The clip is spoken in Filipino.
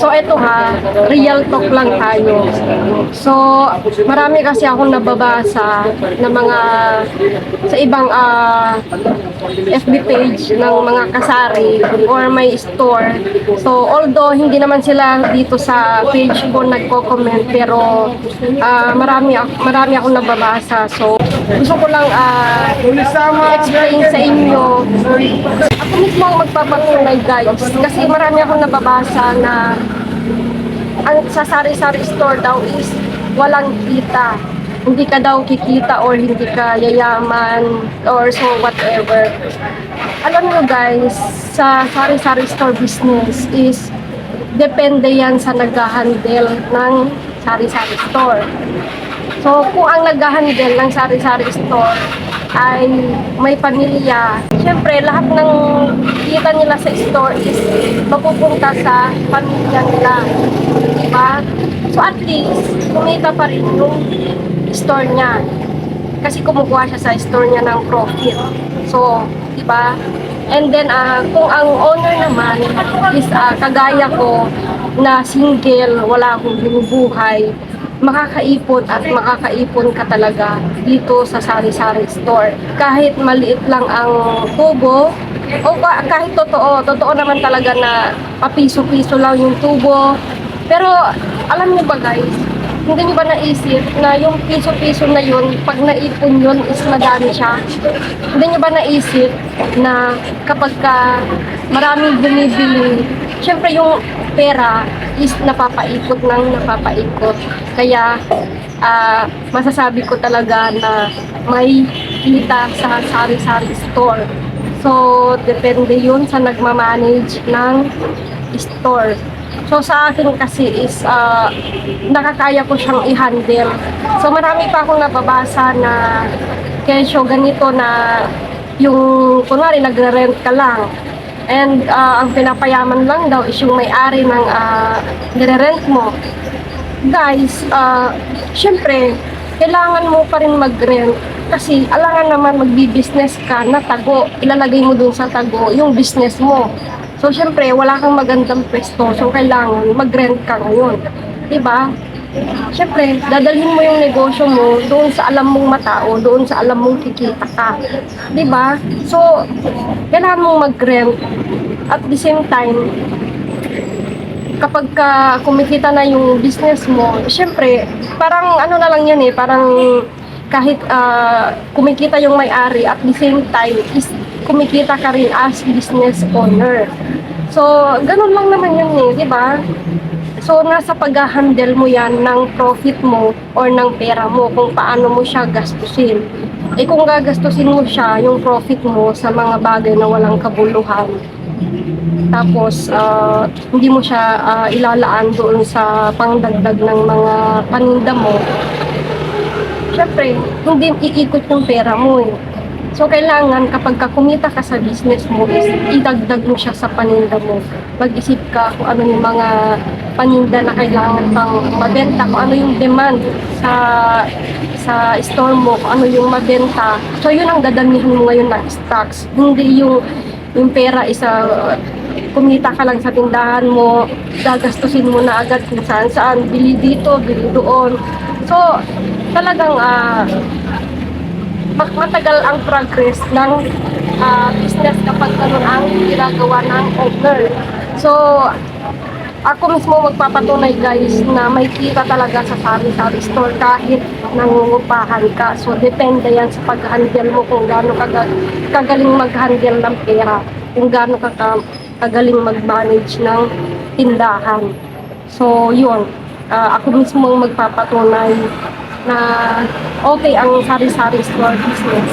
So ito ha, real talk lang tayo. So marami kasi akong nababasa na mga sa ibang ah, FB page ng mga kasari or may store. So although hindi naman sila dito sa page ko nagko-comment pero ah, marami marami akong nababasa. So gusto ko lang ah, explain sa inyo. Ako mismo ang magpapatunay guys. Kasi marami akong nababasa na ang sa sari-sari store daw is walang kita. Hindi ka daw kikita or hindi ka yayaman or so whatever. Alam nyo guys sa sari-sari store business is depende yan sa nag-handle ng sari-sari store So, kung ang nag-handle ng sari-sari store ay may pamilya, syempre lahat ng kita nila sa store is mapupunta sa pamilya nila. Diba? So, at least, kumita pa rin yung store niya. Kasi kumukuha siya sa store niya ng profit. So, diba? And then, ah, kung ang owner naman is ah, kagaya ko na single, wala akong binubuhay, makakaipon at makakaipon ka talaga dito sa sari-sari store. Kahit maliit lang ang tubo, o ka- kahit totoo, totoo naman talaga na papiso-piso lang yung tubo. Pero alam niyo ba guys, hindi niyo ba naisip na yung piso-piso na yun, pag naipon yun is madami siya? Hindi niyo ba naisip na kapag ka maraming bumibili, syempre yung pera is napapaikot ng napapaikot. Kaya ah, masasabi ko talaga na may kita sa sari-sari store. So, depende yun sa nagmamanage ng store. So, sa akin kasi is ah, nakakaya ko siyang i-handle. So, marami pa akong nababasa na kesyo ganito na yung kunwari nagre-rent ka lang and ah, ang pinapayaman lang daw is yung may-ari ng uh, nire-rent mo guys, ah, syempre, kailangan mo pa rin mag-rent kasi alangan naman magbi-business ka na tago, ilalagay mo dun sa tago yung business mo. So, syempre, wala kang magandang pwesto, so kailangan mag-rent ka ngayon. Diba? Syempre, dadalhin mo yung negosyo mo doon sa alam mong matao, doon sa alam mong kikita ka. Diba? So, kailangan mong mag-rent at the same time, kapag ka kumikita na yung business mo, syempre, parang ano na lang yan eh, parang kahit ah, kumikita yung may-ari at the same time is kumikita ka rin as business owner. So, ganun lang naman yun eh, di ba? So, nasa pag-handle mo yan ng profit mo or ng pera mo kung paano mo siya gastusin. Eh kung gagastusin mo siya, yung profit mo sa mga bagay na walang kabuluhan, tapos, ah, hindi mo siya ah, ilalaan doon sa pangdagdag ng mga paninda mo. Siyempre, hindi iikot yung pera mo eh. So, kailangan kapag ka kumita ka sa business mo, is idagdag mo siya sa paninda mo. Mag-isip ka kung ano yung mga paninda na kailangan pang mabenta, kung ano yung demand sa sa store mo, kung ano yung mabenta. So, yun ang dadamihan mo ngayon ng stocks. Hindi yung yung pera isa kumita ka lang sa tindahan mo, gagastusin mo na agad kung saan saan, bili dito, bili doon. So, talagang ah, mak- matagal ang progress ng ah, business kapag ganun ang ginagawa ng owner. So, ako mismo magpapatunay guys na may kita talaga sa sari-sari store kahit nangungupahan ka. So, depende yan sa pag-handle mo kung gaano ka kagaling mag-handle ng pera, kung gaano ka ka- kagaling mag-manage ng tindahan. So, yun. Ah, ako mismo magpapatunay na okay ang sari-sari store business.